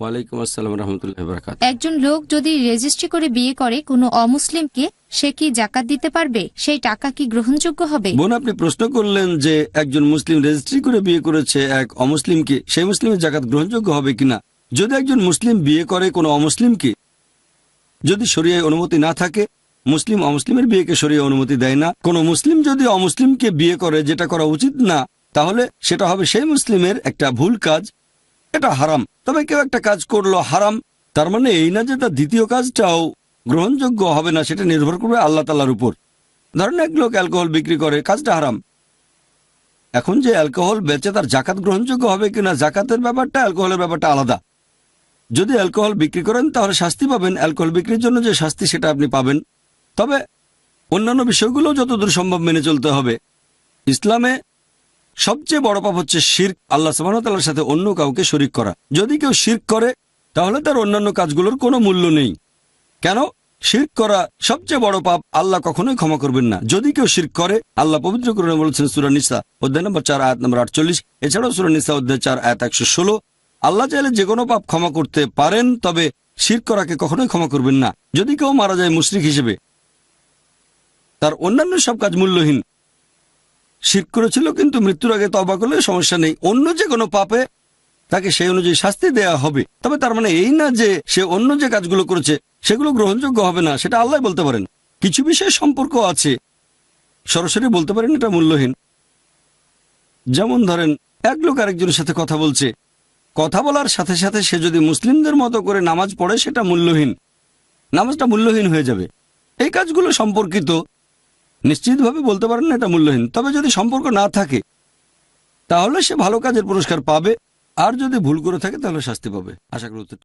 ওয়ালাইকুম আসসালাম রহমতুল্লাহ বরকাত একজন লোক যদি রেজিস্ট্রি করে বিয়ে করে কোনো অমুসলিমকে সে কি জাকাত দিতে পারবে? সেই টাকা কি গ্রহণযোগ্য হবে? বোন আপনি প্রশ্ন করলেন যে একজন মুসলিম রেজিস্ট্রি করে বিয়ে করেছে এক অমুসলিমকে সেই মুসলিমের জাকাত গ্রহণযোগ্য হবে কিনা? যদি একজন মুসলিম বিয়ে করে কোনো অমুসলিমকে যদি শরিয়ায় অনুমতি না থাকে মুসলিম অমুসলিমের বিয়েকে সরিয়ে অনুমতি দেয় না। কোনো মুসলিম যদি অমুসলিমকে বিয়ে করে, যেটা করা উচিত না, তাহলে সেটা হবে সেই মুসলিমের একটা ভুল কাজ। এটা হারাম। তবে কেউ একটা কাজ করল হারাম, তার মানে এই না যে তার দ্বিতীয় কাজটাও গ্রহণযোগ্য হবে না, সেটা নির্ভর করবে আল্লাহ তালার উপর। ধরেন এক লোক অ্যালকোহল বিক্রি করে, কাজটা হারাম। এখন যে অ্যালকোহল বেচে তার জাকাত গ্রহণযোগ্য হবে কিনা, জাকাতের ব্যাপারটা, অ্যালকোহলের ব্যাপারটা আলাদা। যদি অ্যালকোহল বিক্রি করেন, তাহলে শাস্তি পাবেন। অ্যালকোহল বিক্রির জন্য যে শাস্তি, সেটা আপনি পাবেন। তবে অন্যান্য বিষয়গুলো যতদূর সম্ভব মেনে চলতে হবে। ইসলামে সবচেয়ে বড় পাপ হচ্ছে শির্ক, আল্লাহ সুবাহতাল্লার সাথে অন্য কাউকে শরিক করা। যদি কেউ শির্ক করে, তাহলে তার অন্যান্য কাজগুলোর কোনো মূল্য নেই। কেন? শির্ক করা সবচেয়ে বড় পাপ, আল্লাহ কখনোই ক্ষমা করবেন না। যদি কেউ শির্ক করে, আল্লাহ পবিত্র করে বলেছেন সুরা নিসা, অধ্যায় নম্বর চার, আয়াত নম্বর আটচল্লিশ। এছাড়াও সুরা নিসা, অধ্যায় চার, আয়াত একশো ষোলো। আল্লাহ চাইলে যে কোনো পাপ ক্ষমা করতে পারেন, তবে শির করাকে কখনোই ক্ষমা করবেন না। যদি কেউ মারা যায় মুশরিক হিসেবে তার অন্যান্য সব কাজ মূল্যহীন। শির করেছিল কিন্তু মৃত্যুর আগে তবা করলে সমস্যা নেই। অন্য যে কোনো পাপে তাকে সেই অনুযায়ী শাস্তি দেয়া হবে। তবে তার মানে এই না যে সে অন্য যে কাজগুলো করেছে, সেগুলো গ্রহণযোগ্য হবে না, সেটা আল্লাহ বলতে পারেন। কিছু বিষয়ে সম্পর্ক আছে। সরাসরি বলতে পারেন এটা মূল্যহীন। যেমন ধরেন, এক লোক আরেকজনের সাথে কথা বলছে। কথা বলার সাথে সাথে সে যদি মুসলিমদের মতো করে নামাজ পড়ে, সেটা মূল্যহীন। নামাজটা মূল্যহীন হয়ে যাবে। এই কাজগুলো সম্পর্কিত নিশ্চিতভাবে বলতে পারেন না এটা মূল্যহীন। তবে যদি সম্পর্ক না থাকে, তাহলে সে ভালো কাজের পুরস্কার পাবে, আর যদি ভুল করে থাকে, তাহলে শাস্তি পাবে। আশা করি